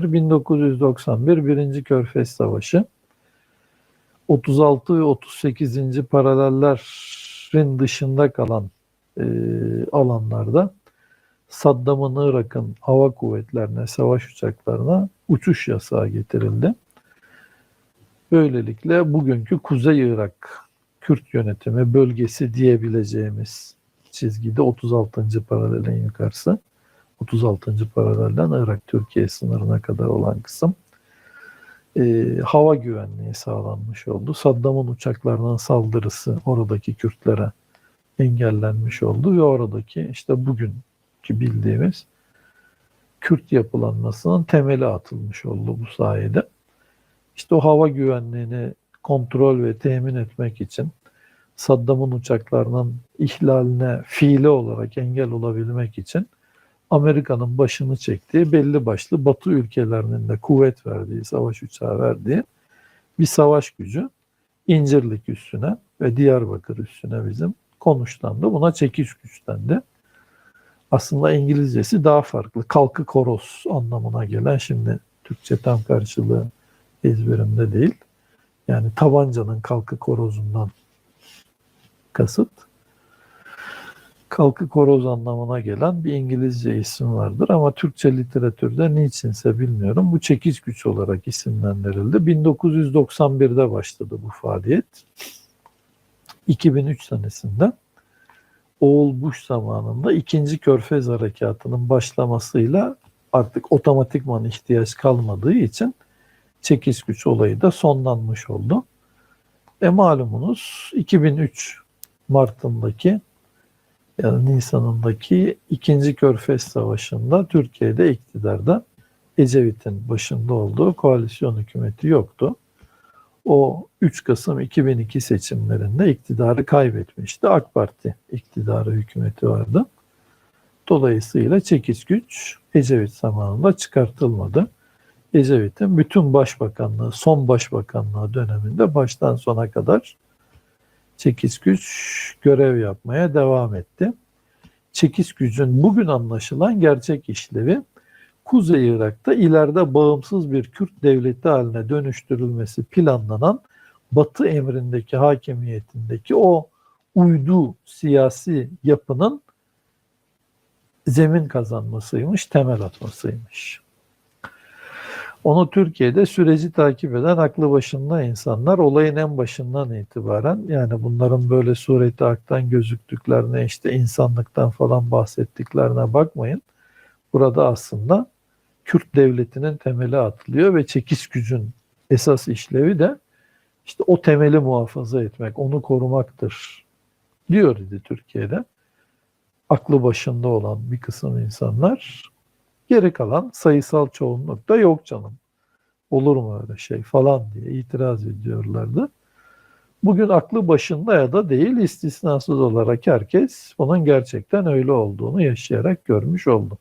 1991 Birinci Körfez Savaşı 36 ve 38. paralellerin dışında kalan e, alanlarda Saddam'ın Irak'ın hava kuvvetlerine, savaş uçaklarına uçuş yasağı getirildi. Böylelikle bugünkü Kuzey Irak Kürt yönetimi bölgesi diyebileceğimiz çizgide 36. paralelin yukarısı. 36. paralelden Irak-Türkiye sınırına kadar olan kısım e, hava güvenliği sağlanmış oldu. Saddam'ın uçaklarının saldırısı oradaki Kürtlere engellenmiş oldu ve oradaki işte bugünkü bildiğimiz Kürt yapılanmasının temeli atılmış oldu bu sayede. İşte o hava güvenliğini kontrol ve temin etmek için Saddam'ın uçaklarının ihlaline fiili olarak engel olabilmek için Amerika'nın başını çektiği belli başlı Batı ülkelerinin de kuvvet verdiği, savaş uçağı verdiği bir savaş gücü İncirlik üstüne ve Diyarbakır üstüne bizim konuşlandı. Buna çekiş güç dendi. Aslında İngilizcesi daha farklı. Kalkı koros anlamına gelen şimdi Türkçe tam karşılığı ezberimde değil. Yani tabancanın kalkı korozundan kasıt kalkı koroz anlamına gelen bir İngilizce isim vardır ama Türkçe literatürde niçinse bilmiyorum bu çekiç güç olarak isimlendirildi. 1991'de başladı bu faaliyet. 2003 senesinde Oğul Bush zamanında ikinci Körfez Harekatı'nın başlamasıyla artık otomatikman ihtiyaç kalmadığı için çekiç güç olayı da sonlanmış oldu. E malumunuz 2003 Mart'ındaki yani Nisan'ındaki ikinci Körfez Savaşı'nda Türkiye'de iktidarda Ecevit'in başında olduğu koalisyon hükümeti yoktu. O 3 Kasım 2002 seçimlerinde iktidarı kaybetmişti. AK Parti iktidarı hükümeti vardı. Dolayısıyla çekiç güç Ecevit zamanında çıkartılmadı. Ecevit'in bütün başbakanlığı, son başbakanlığı döneminde baştan sona kadar çekiç güç görev yapmaya devam etti. Çekiç gücün bugün anlaşılan gerçek işlevi Kuzey Irak'ta ileride bağımsız bir Kürt devleti haline dönüştürülmesi planlanan Batı emrindeki hakimiyetindeki o uydu siyasi yapının zemin kazanmasıymış, temel atmasıymış. Onu Türkiye'de süreci takip eden aklı başında insanlar olayın en başından itibaren yani bunların böyle sureti aktan gözüktüklerine işte insanlıktan falan bahsettiklerine bakmayın. Burada aslında Kürt devletinin temeli atılıyor ve çekiş gücün esas işlevi de işte o temeli muhafaza etmek, onu korumaktır diyor idi Türkiye'de. Aklı başında olan bir kısım insanlar Geri kalan sayısal çoğunluk da yok canım. Olur mu öyle şey falan diye itiraz ediyorlardı. Bugün aklı başında ya da değil istisnasız olarak herkes bunun gerçekten öyle olduğunu yaşayarak görmüş oldu.